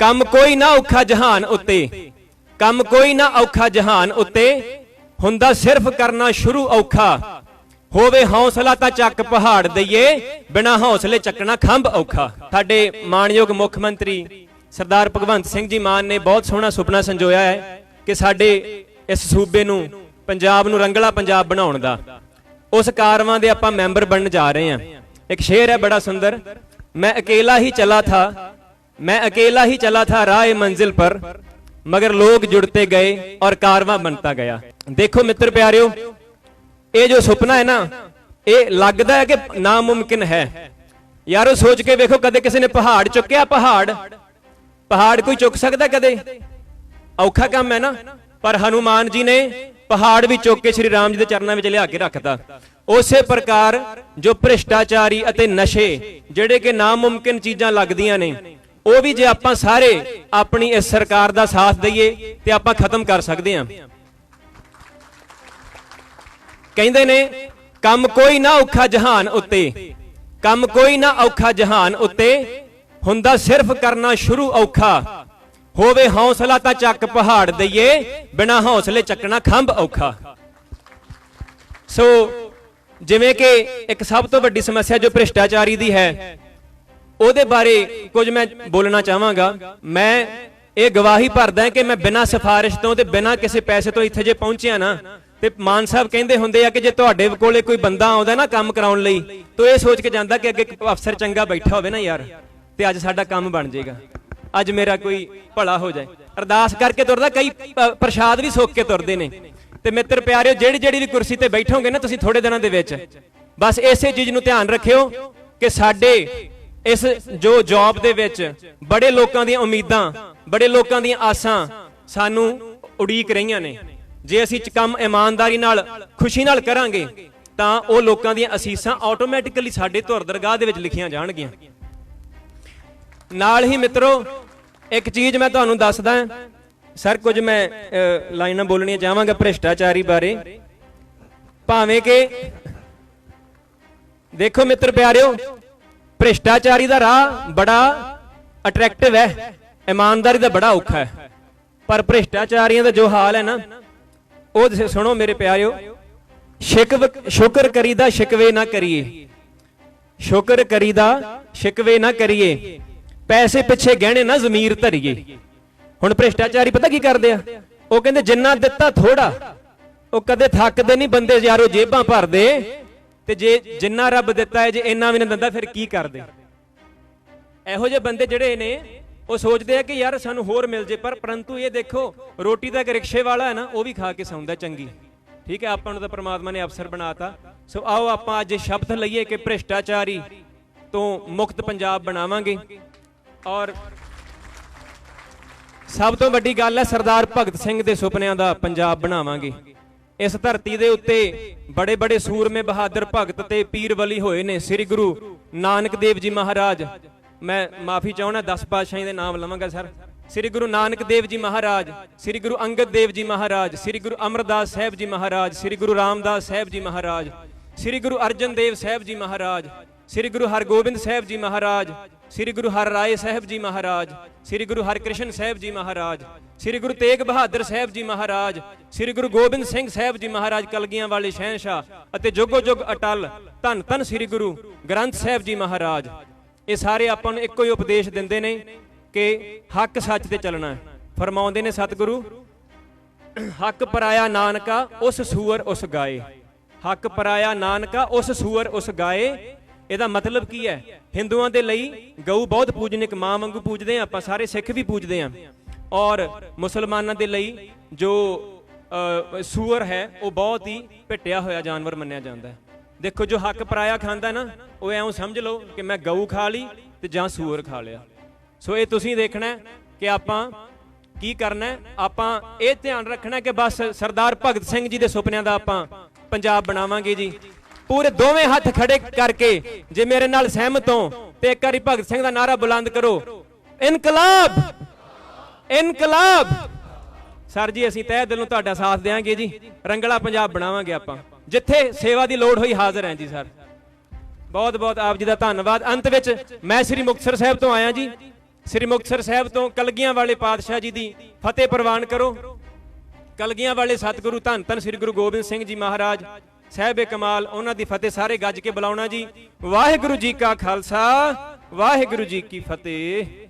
ਕੰਮ ਕੋਈ ਨਾ ਔਖਾ ਜਹਾਨ ਉੱਤੇ। ਕੰਮ ਕੋਈ ਨਾ ਔਖਾ ਜਹਾਨ ਉੱਤੇ। ਹੁੰਦਾ ਸਿਰਫ ਕਰਨਾ ਸ਼ੁਰੂ ਔਖਾ। ਹੋਵੇ ਹੌਸਲਾ ਤਾਂ ਚੱਕ ਪਹਾੜ ਦਈਏ, ਬਿਨਾ ਹੌਸਲੇ ਚੱਕਣਾ ਖੰਭ ਔਖਾ। ਸਾਡੇ ਮਾਣਯੋਗ ਮੁੱਖ ਮੰਤਰੀ ਸਰਦਾਰ ਭਗਵੰਤ ਸਿੰਘ ਜੀ ਮਾਨ ਨੇ ਬਹੁਤ ਸੋਹਣਾ ਸੁਪਨਾ ਸੰਜੋਇਆ ਹੈ ਕਿ ਸਾਡੇ ਇਸ ਸੂਬੇ ਨੂੰ, ਪੰਜਾਬ ਨੂੰ ਰੰਗਲਾ ਪੰਜਾਬ ਬਣਾਉਣ ਦਾ। ਉਸ ਕਾਰਵਾਂ ਦੇ ਆਪਾਂ ਮੈਂਬਰ ਬਣਨ ਜਾ ਰਹੇ ਹਾਂ। ਇੱਕ ਸ਼ੇਰ ਹੈ ਬੜਾ ਸੁੰਦਰ, ਮੈਂ ਅਕੇਲਾ ਹੀ ਚਲਾ ਥਾ मैं अकेला ही चला था राह मंजिल पर मगर लोग जुड़ते गए और कारवां बनता गया देखो मित्र प्यारियो ਇਹ ਜੋ ਸੁਪਨਾ ਹੈ ਨਾ ਇਹ ਲੱਗਦਾ ਹੈ ਕਿ ਨਾਮੁਮਕਿਨ ਹੈ ਯਾਰੋ ਸੋਚ ਕੇ ਵੇਖੋ ਕਦੇ ਕਿਸੇ ਨੇ ਪਹਾੜ ਚੁੱਕਿਆ ਪਹਾੜ ਪਹਾੜ ਕੋਈ ਚੁੱਕ ਸਕਦਾ ਕਦੇ ਔਖਾ ਕੰਮ ਹੈ ਨਾ ਪਰ ਹਨੂਮਾਨ ਜੀ ਨੇ ਪਹਾੜ ਵੀ ਚੁੱਕ ਕੇ ਸ੍ਰੀ ਰਾਮ ਜੀ ਦੇ ਚਰਨਾਂ ਵਿੱਚ ਲਿਆ ਕੇ ਰੱਖਤਾ ਉਸੇ ਪ੍ਰਕਾਰ ਜੋ ਭ੍ਰਿਸ਼ਟਾਚਾਰੀ ਅਤੇ ਨਸ਼ੇ ਜਿਹੜੇ ਕਿ ਨਾਮੁਮਕਿਨ ਚੀਜ਼ਾਂ ਲੱਗਦੀਆਂ ਨੇ ਉਹ ਵੀ ਜੇ ਆਪਾਂ ਸਾਰੇ ਆਪਣੀ ਇਸ ਸਰਕਾਰ ਦਾ ਸਾਥ ਦਈਏ ਤੇ ਆਪਾਂ ਖਤਮ ਕਰ ਸਕਦੇ ਹਾਂ। ਕਹਿੰਦੇ ਨੇ, ਕੰਮ ਕੋਈ ਨਾ ਔਖਾ ਜਹਾਨ ਉੱਤੇ, ਕੰਮ ਕੋਈ ਨਾ ਔਖਾ ਜਹਾਨ ਉੱਤੇ, ਹੁੰਦਾ ਸਿਰਫ ਕਰਨਾ ਸ਼ੁਰੂ ਔਖਾ। ਹੋਵੇ ਹੌਸਲਾ ਤਾਂ ਚੱਕ ਪਹਾੜ ਦਈਏ, ਬਿਨਾ ਹੌਸਲੇ ਚੱਕਣਾ ਖੰਭ ਔਖਾ। ਸੋ, ਜਿਵੇਂ ਕਿ ਇੱਕ ਸਭ ਤੋਂ ਵੱਡੀ ਸਮੱਸਿਆ ਜੋ ਭ੍ਰਿਸ਼ਟਾਚਾਰੀ ਦੀ ਹੈ ਉਹਦੇ ਬਾਰੇ ਕੁਝ ਮੈਂ ਬੋਲਣਾ ਚਾਹਾਂਗਾ। ਮੈਂ ਇਹ ਗਵਾਹੀ ਭਰਦਾ ਕਿ ਮੈਂ ਬਿਨਾਂ ਸਿਫਾਰਿਸ਼ ਤੋਂ ਤੇ ਬਿਨਾਂ ਕਿਸੇ ਪੈਸੇ ਤੋਂ ਇੱਥੇ ਜੇ ਪਹੁੰਚਿਆ ਨਾ, ਤੇ ਮਾਨ ਸਾਹਿਬ ਕਹਿੰਦੇ ਹੁੰਦੇ ਆ ਕਿ ਜੇ ਤੁਹਾਡੇ ਕੋਲੇ ਕੋਈ ਬੰਦਾ ਆਉਂਦਾ ਨਾ ਕੰਮ ਕਰਾਉਣ ਲਈ, ਤਾਂ ਇਹ ਸੋਚ ਕੇ ਜਾਂਦਾ ਕਿ ਅੱਗੇ ਅਫਸਰ ਚੰਗਾ ਬੈਠਾ ਹੋਵੇ ਨਾ ਯਾਰ, ਤੇ ਅੱਜ ਸਾਡਾ ਕੰਮ ਬਣ ਜਾਏਗਾ। ਅੱਜ ਮੇਰਾ ਕੋਈ ਭਲਾ ਹੋ ਜਾਏ। ਅਰਦਾਸ ਕਰਕੇ ਤੁਰਦਾ, ਕਈ ਪ੍ਰਸ਼ਾਦ ਵੀ ਸੋਕ ਕੇ ਤੁਰਦੇ ਨੇ। ਤੇ ਮਿੱਤਰ ਪਿਆਰਿਓ, ਜਿਹੜੀ ਜਿਹੜੀ ਵੀ ਕੁਰਸੀ ਤੇ ਬੈਠੋਗੇ ਨਾ ਤੁਸੀਂ ਥੋੜੇ ਦਿਨਾਂ ਦੇ ਵਿੱਚ, ਬਸ ਇਸੇ ਚੀਜ਼ ਨੂੰ ਧਿਆਨ ਰੱਖਿਓ ਕਿ ਸਾਡੇ ਇਸ ਜੋ ਜੌਬ ਦੇ ਵਿੱਚ ਬੜੇ ਲੋਕਾਂ ਦੀਆਂ ਉਮੀਦਾਂ, ਬੜੇ ਲੋਕਾਂ ਦੀਆਂ ਆਸਾਂ ਸਾਨੂੰ ਉਡੀਕ ਰਹੀਆਂ ਨੇ। ਜੇ ਅਸੀਂ ਕੰਮ ਇਮਾਨਦਾਰੀ ਨਾਲ, ਖੁਸ਼ੀ ਨਾਲ ਕਰਾਂਗੇ, ਤਾਂ ਉਹ ਲੋਕਾਂ ਦੀਆਂ ਅਸੀਸਾਂ ਆਟੋਮੈਟਿਕਲੀ ਸਾਡੇ ਧੁਰ ਦਰਗਾਹ ਦੇ ਵਿੱਚ ਲਿਖੀਆਂ ਜਾਣਗੀਆਂ। ਨਾਲ ਹੀ ਮਿੱਤਰੋ, ਇੱਕ ਚੀਜ਼ ਮੈਂ ਤੁਹਾਨੂੰ ਦੱਸਦਾ ਸਰ, ਕੁਝ ਮੈਂ ਲਾਈਨਾਂ ਬੋਲਣੀਆਂ ਚਾਹਾਂਗਾ ਭ੍ਰਿਸ਼ਟਾਚਾਰੀ ਬਾਰੇ। ਭਾਵੇਂ ਕਿ, ਦੇਖੋ ਮਿੱਤਰ ਪਿਆਰਿਓ ਭ੍ਰਿਸ਼ਟਾਚਾਰੀ ਦਾ ਰਾਹ ਬੜਾ ਅਟਰੈਕਟਿਵ ਹੈ, ਇਮਾਨਦਾਰੀ ਦਾ ਬੜਾ ਔਖਾ ਹੈ। ਪਰ ਭ੍ਰਿਸ਼ਟਾਚਾਰੀਆਂ ਦਾ ਜੋ ਹਾਲ ਹੈ ਨਾ, ਉਹ ਸੁਣੋ ਮੇਰੇ ਪਿਆਰਿਓ ਸ਼ਿਕਵ ਸ਼ੁਕਰ ਕਰੀਦਾ ਸ਼ਿਕਵੇ ਨਾ ਕਰੀਏ। ਸ਼ੁਕਰ ਕਰੀਦਾ ਸ਼ਿਕਵੇ ਨਾ ਕਰੀਏ। ਪੈਸੇ ਪਿੱਛੇ ਗਹਿਣੇ ਨਾ ਜ਼ਮੀਰ ਧਰੀਏ। ਹੁਣ ਭ੍ਰਿਸ਼ਟਾਚਾਰੀ ਪਤਾ ਕੀ ਕਰਦੇ ਆ? ਉਹ ਕਹਿੰਦੇ ਜਿੰਨਾ ਦਿੱਤਾ ਥੋੜਾ ਉਹ ਕਦੇ ਥੱਕਦੇ ਨਹੀਂ ਬੰਦੇ ਯਾਰੋ ਜੇਬਾਂ ਭਰਦੇ ਤੇ ਜੇ ਜਿੰਨਾ ਰੱਬ ਦਿੱਤਾ ਹੈ, ਜੇ ਇੰਨਾ ਵੀ ਨਾ ਦਿੰਦਾ, ਫਿਰ ਕੀ ਕਰਦੇ? ਇਹੋ ਜਿਹੇ ਬੰਦੇ ਜਿਹੜੇ ਨੇ, ਉਹ ਸੋਚਦੇ ਆ ਕਿ ਯਾਰ ਸਾਨੂੰ ਹੋਰ ਮਿਲ ਜੇ, ਪਰ ਪਰੰਤੂ ਇਹ ਦੇਖੋ, ਰੋਟੀ ਤਾਂ ਇੱਕ ਰਿਕਸ਼ੇ ਵਾਲਾ ਹੈ ਨਾ, ਉਹ ਵੀ ਖਾ ਕੇ ਸੌਂਦਾ ਚੰਗੀ। ਠੀਕ ਹੈ, ਆਪਾਂ ਨੂੰ ਤਾਂ ਪ੍ਰਮਾਤਮਾ ਨੇ ਅਫਸਰ ਬਣਾਤਾ। ਸੋ ਆਓ ਆਪਾਂ ਅੱਜ ਸ਼ਬਦ ਲਈਏ ਕਿ ਭ੍ਰਿਸ਼ਟਾਚਾਰੀ ਤੋਂ ਮੁਕਤ ਪੰਜਾਬ ਬਣਾਵਾਂਗੇ। ਔਰ ਸਭ ਤੋਂ ਵੱਡੀ ਗੱਲ ਹੈ, ਸਰਦਾਰ ਭਗਤ ਸਿੰਘ ਦੇ ਸੁਪਨਿਆਂ ਦਾ ਪੰਜਾਬ ਬਣਾਵਾਂਗੇ। ਇਸ ਧਰਤੀ ਦੇ ਉੱਤੇ ਬੜੇ ਬੜੇ ਸੂਰਮੇ ਬਹਾਦਰ ਭਗਤ ਤੇ ਪੀਰ ਵਲੀ ਹੋਏ ਨੇ ਸ੍ਰੀ ਗੁਰੂ ਨਾਨਕ ਦੇਵ ਜੀ ਮਹਾਰਾਜ। ਮੈਂ ਮਾਫੀ ਚਾਹਣਾ 10 ਪਾਤਸ਼ਾਹਾਂ ਦੇ ਨਾਮ ਲਵਾਂਗਾ ਸਰ। ਸ੍ਰੀ ਗੁਰੂ ਨਾਨਕ ਦੇਵ ਜੀ ਮਹਾਰਾਜ, ਸ੍ਰੀ ਗੁਰੂ ਅੰਗਦ ਦੇਵ ਜੀ ਮਹਾਰਾਜ, ਸ੍ਰੀ ਗੁਰੂ ਅਮਰਦਾਸ ਸਾਹਿਬ ਜੀ ਮਹਾਰਾਜ, ਸ੍ਰੀ ਗੁਰੂ ਰਾਮਦਾਸ ਸਾਹਿਬ ਜੀ ਮਹਾਰਾਜ, ਸ੍ਰੀ ਗੁਰੂ ਅਰਜਨ ਦੇਵ ਸਾਹਿਬ ਜੀ ਮਹਾਰਾਜ ਸ੍ਰੀ ਗੁਰੂ ਹਰਗੋਬਿੰਦ ਸਾਹਿਬ ਜੀ ਮਹਾਰਾਜ, ਸ੍ਰੀ ਗੁਰੂ ਹਰ ਰਾਏ ਸਾਹਿਬ ਜੀ ਮਹਾਰਾਜ, ਸ੍ਰੀ ਗੁਰੂ ਹਰਕ੍ਰਿਸ਼ਨ ਸਾਹਿਬ ਜੀ ਮਹਾਰਾਜ, ਸ੍ਰੀ ਗੁਰੂ ਤੇਗ ਬਹਾਦਰ ਸਾਹਿਬ ਜੀ ਮਹਾਰਾਜ, ਸ੍ਰੀ ਗੁਰੂ ਗੋਬਿੰਦ ਸਿੰਘ ਸਾਹਿਬ ਜੀ ਮਹਾਰਾਜ ਕਲਗੀਆਂ ਵਾਲੇ ਸ਼ਹਿਨशाह ਅਤੇ ਜੁਗੋ ਜੁਗ ਅਟਲ, ਧੰਨ ਧੰਨ ਸ੍ਰੀ ਗੁਰੂ ਗ੍ਰੰਥ ਸਾਹਿਬ ਜੀ ਮਹਾਰਾਜ। ਇਹ ਸਾਰੇ ਆਪਾਂ ਨੂੰ ਇੱਕੋ ਹੀ ਉਪਦੇਸ਼ ਦਿੰਦੇ ਨੇ ਕਿ ਹੱਕ ਸੱਚ ਤੇ ਚੱਲਣਾ ਫਰਮਾਉਂਦੇ ਨੇ ਸਤਿਗੁਰੂ, ਹੱਕ ਪਰਾਇਆ ਨਾਨਕਾ ਉਸ ਸੂਰ ਉਸ ਗਾਏ। ਹੱਕ ਪਰਾਇਆ ਨਾਨਕਾ ਉਸ ਸੂਰ ਉਸ ਗਾਏ ਇਹਦਾ ਮਤਲਬ ਕੀ ਹੈ? ਹਿੰਦੂਆਂ ਦੇ ਲਈ ਗਊ ਬਹੁਤ ਪੂਜਨਿਕ, ਮਾਂ ਵਾਂਗੂ ਪੂਜਦੇ ਆ, ਆਪਾਂ ਸਾਰੇ ਸਿੱਖ ਵੀ ਪੂਜਦੇ ਆ। ਔਰ ਮੁਸਲਮਾਨਾਂ ਦੇ ਲਈ ਜੋ ਸੂਰ ਹੈ, ਉਹ ਬਹੁਤ ਹੀ ਭਿੱਟਿਆ ਹੋਇਆ ਜਾਨਵਰ ਮੰਨਿਆ ਜਾਂਦਾ ਹੈ। ਦੇਖੋ ਜੋ ਹੱਕ ਪਰਾਇਆ ਖਾਂਦਾ ਨਾ, ਉਹ ਐਉਂ ਸਮਝ ਲਓ ਕਿ ਮੈਂ ਗਊ ਖਾ ਲਈ ਤੇ ਜਾਂ ਸੂਰ ਖਾ ਲਿਆ। ਸੋ ਇਹ ਤੁਸੀਂ ਦੇਖਣਾ ਕਿ ਆਪਾਂ ਕੀ ਕਰਨਾ ਆਪਾਂ ਇਹ ਧਿਆਨ ਰੱਖਣਾ ਕਿ ਬਸ ਸਰਦਾਰ ਭਗਤ ਸਿੰਘ ਜੀ ਦੇ ਸੁਪਨਿਆਂ ਦਾ ਆਪਾਂ ਪੰਜਾਬ ਬਣਾਵਾਂਗੇ ਜੀ। ਪੂਰੇ ਦੋਵੇਂ ਹੱਥ ਖੜੇ ਕਰਕੇ ਜੇ ਮੇਰੇ ਨਾਲ ਸਹਿਮਤ ਹੋ, ਤੇ ਇੱਕ ਵਾਰੀ ਭਗਤ ਸਿੰਘ ਦਾ ਨਾਰਾ ਬੁਲੰਦ ਕਰੋ। ਇਨਕਲਾਬ! ਇਨਕਲਾਬ! ਸਰ ਜੀ, ਅਸੀਂ ਤਹਿ ਦਿਲੋਂ ਤੁਹਾਡਾ ਸਾਥ ਦੇਵਾਂਗੇ ਜੀ। ਰੰਗਲਾ ਪੰਜਾਬ ਬਣਾਵਾਂਗੇ ਆਪਾਂ। ਜਿੱਥੇ ਸੇਵਾ ਦੀ ਲੋੜ ਹੋਈ ਹਾਜ਼ਰ ਹਾਂ ਜੀ, ਸਰ। ਬਹੁਤ ਬਹੁਤ ਆਪ ਜੀ ਦਾ ਧੰਨਵਾਦ। ਅੰਤ ਵਿੱਚ ਮੈਂ ਸ੍ਰੀ ਮੁਕਤਸਰ ਸਾਹਿਬ ਤੋਂ ਆਇਆ ਜੀ। ਸ੍ਰੀ ਮੁਕਤਸਰ ਸਾਹਿਬ ਤੋਂ ਕਲਗੀਆਂ ਵਾਲੇ ਪਾਤਸ਼ਾਹ ਜੀ ਦੀ ਫਤਿਹ ਪ੍ਰਵਾਨ ਕਰੋ। ਕਲਗੀਆਂ ਵਾਲੇ ਸਤਿਗੁਰੂ ਧੰਨ ਧੰਨ ਸ੍ਰੀ ਗੁਰੂ ਗੋਬਿੰਦ ਸਿੰਘ ਜੀ ਮਹਾਰਾਜ ਸਾਹਿਬੇ ਕਮਾਲ, ਉਹਨਾਂ ਦੀ ਫਤਿਹ ਸਾਰੇ ਗੱਜ ਕੇ ਬੁਲਾਉਣਾ ਜੀ। ਵਾਹਿਗੁਰੂ ਜੀ ਕਾ ਖਾਲਸਾ, ਵਾਹਿਗੁਰੂ ਜੀ ਕੀ ਫਤਿਹ।